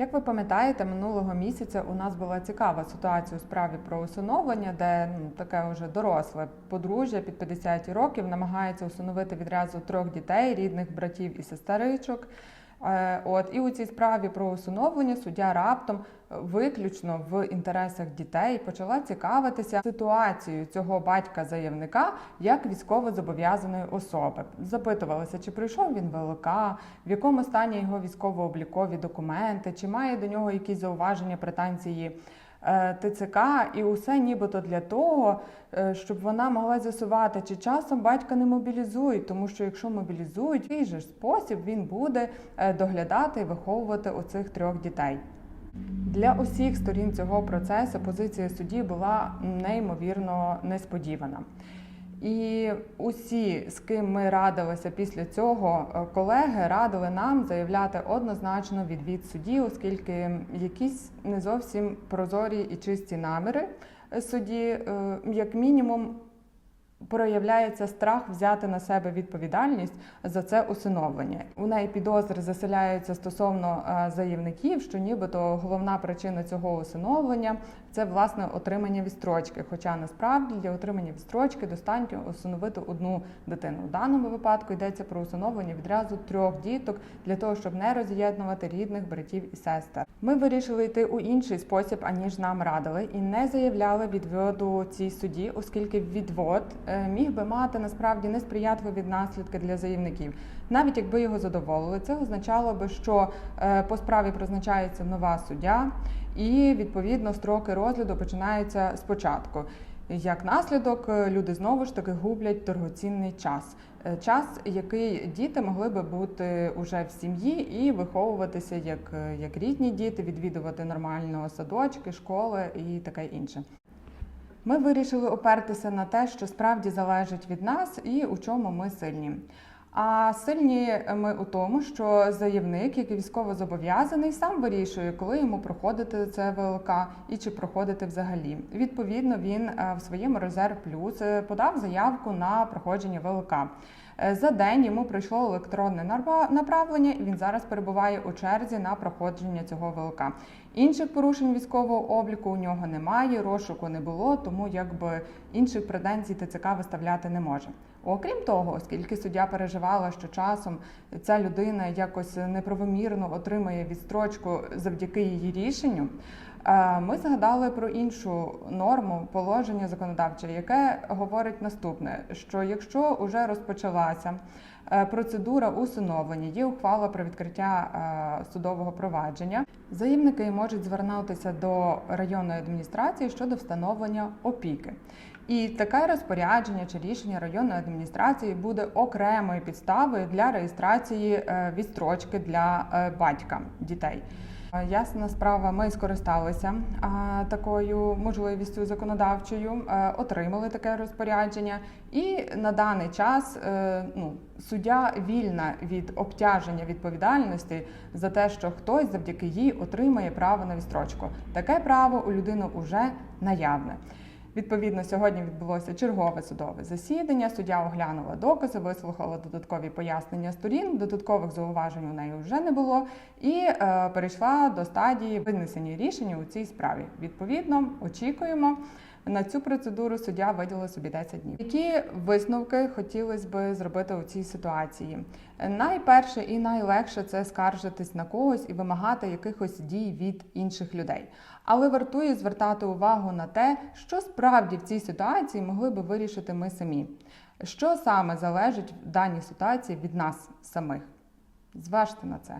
Як ви пам'ятаєте, минулого місяця у нас була цікава ситуація у справі про усиновлення, де ну, таке вже доросле подружжя під 50 років намагається усиновити відразу трьох дітей, рідних братів і сестеричок. Е, От і у цій справі про усиновлення суддя раптом е, виключно в інтересах дітей почала цікавитися ситуацією цього батька-заявника як військово-зобов'язаної особи. Запитувалася, чи прийшов він ВЛК, в якому стані його військово-облікові документи, чи має до нього якісь зауваження, претензії. Е, ТЦК і усе нібито для того, е, щоб вона могла з'ясувати, чи часом батька не мобілізують, тому що якщо мобілізують, який же спосіб він буде е, доглядати і виховувати оцих трьох дітей. Для усіх сторін цього процесу позиція судді була неймовірно несподівана. І усі, з ким ми радилися після цього, е, колеги радили нам заявляти однозначно відвід судді, оскільки якісь не зовсім прозорі і чисті наміри судді, е, як мінімум, проявляється страх взяти на себе відповідальність за це усиновлення. У неї підозри заселяються стосовно е, заявників, що нібито головна причина цього усиновлення це власне отримання відстрочки. Хоча насправді для отримання відстрочки достатньо усиновити одну дитину. У даному випадку йдеться про усиновлення відразу трьох діток для того, щоб не роз'єднувати рідних братів і сестер. Ми вирішили йти у інший спосіб, аніж нам радили, і не заявляли відводу цій суді, оскільки відвод е, міг би мати насправді несприятливі наслідки для заявників. Навіть якби його задоволили, це означало би, що е, по справі призначається нова суддя, і відповідно строки розгляду починаються спочатку. Як наслідок, е, люди знову ж таки гублять дорогоцінний час. Е, Час, який діти могли би бути уже в сім'ї і виховуватися як, е, як рідні діти, відвідувати нормально садочки, школи і таке інше. Ми вирішили опертися на те, що справді залежить від нас і у чому ми сильні. А сильні ми у тому, що заявник, який військово зобов'язаний, сам вирішує, коли йому проходити це ВЛК і чи проходити взагалі. Відповідно, він е, в своєму резерв плюс е, подав заявку на проходження ВЛК. Е, За день йому прийшло електронне направлення, і він зараз перебуває у черзі на проходження цього ВЛК. Інших порушень військового обліку у нього немає, розшуку не було, тому якби інших претензій ТЦК виставляти не може. Окрім того, оскільки суддя переживала, що часом ця людина якось неправомірно отримає відстрочку завдяки її рішенню. Е, Ми згадали про іншу норму положення законодавче, яке говорить наступне: що якщо вже розпочалася е, процедура усиновлення, є ухвала про відкриття е, судового провадження, заявники можуть звернутися до районної адміністрації щодо встановлення опіки. І таке розпорядження чи рішення районної адміністрації буде окремою підставою для реєстрації відстрочки для батька дітей. Е, Ясна справа, ми скористалися а, такою можливістю законодавчою, е, отримали таке розпорядження, і на даний час е, ну, суддя вільна від обтяження відповідальності за те, що хтось завдяки їй отримає право на відстрочку. Таке право у людини вже наявне. Відповідно, сьогодні відбулося чергове судове засідання. Суддя оглянула докази, вислухала додаткові пояснення сторін. Додаткових зауважень у неї вже не було, і е, перейшла до стадії винесення рішення у цій справі. Відповідно, очікуємо. На цю процедуру суддя виділила собі 10 днів. Які висновки хотілося би зробити у цій ситуації? Найперше і найлегше це скаржитись на когось і вимагати якихось дій від інших людей. Але вартує звертати увагу на те, що справді в цій ситуації могли би вирішити ми самі. Що саме залежить в даній ситуації від нас самих? Зважте на це.